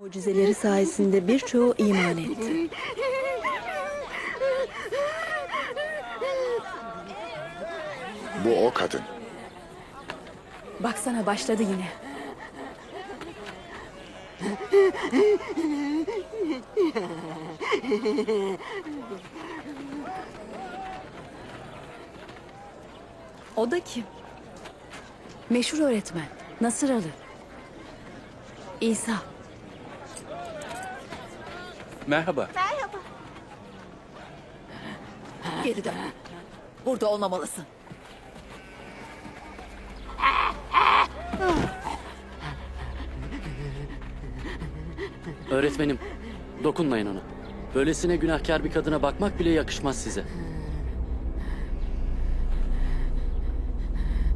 Mucizeleri sayesinde birçoğu iman etti. Bu o kadın. Baksana başladı yine. O da kim? Meşhur öğretmen. Nasıralı. İsa. Merhaba. Geri dön. Burada olmamalısın. Öğretmenim, dokunmayın ona. Böylesine günahkar bir kadına bakmak bile yakışmaz size.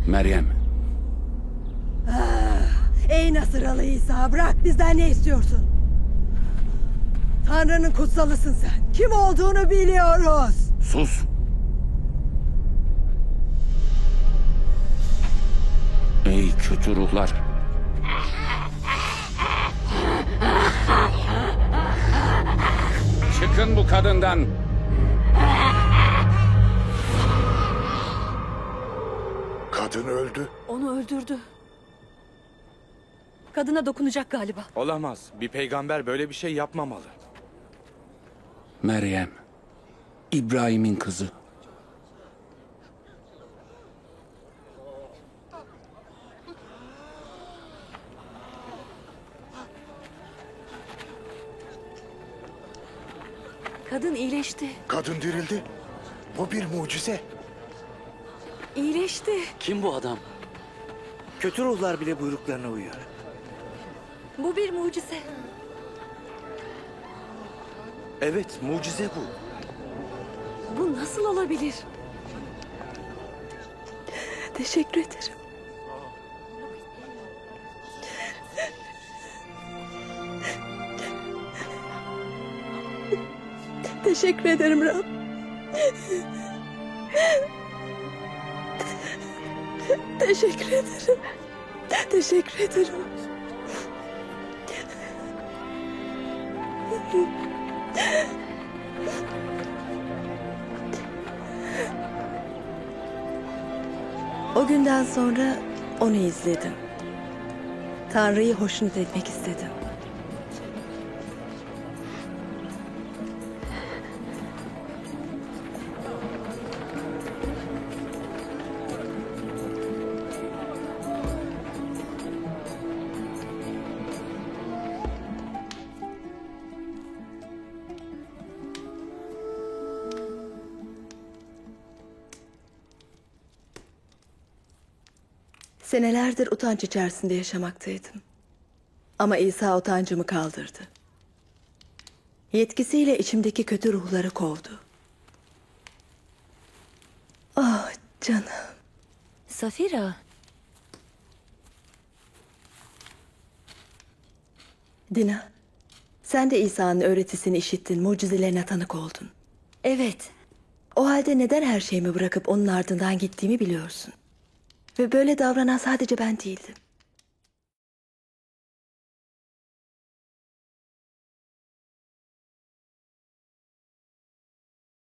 Meryem, Ey Nasıralı İsa bırak bizden ne istiyorsun? Tanrı'nın kutsalısın sen. Kim olduğunu biliyoruz. sus. Ey kötü ruhlar. Çıkın bu kadından. Kadın öldü. Onu öldürdü. Kadına dokunacak galiba. Olamaz. Bir peygamber böyle bir şey yapmamalı. Meryem, İbrahim'in kızı. Kadın iyileşti. Kadın dirildi. Bu bir mucize. İyileşti. Kim bu adam? Kötü ruhlar bile buyruklarına uyuyor. Bu bir mucize. Evet, mucize bu. Bu nasıl olabilir? Teşekkür ederim. Teşekkür ederim Rab. Teşekkür ederim. Teşekkür ederim. O günden sonra onu izledim. Tanrı'yı hoşnut etmek istedim. Senelerdir utanç içerisinde yaşamaktaydım. Ama İsa utancımı kaldırdı. Yetkisiyle içimdeki kötü ruhları kovdu. Ah canım. Safira, Dina, sen de İsa'nın öğretisini işittin, mucizelerine tanık oldun. evet. O halde neden her şeyimi bırakıp onun ardından gittiğimi biliyorsun. Ve böyle davranan sadece ben değildim.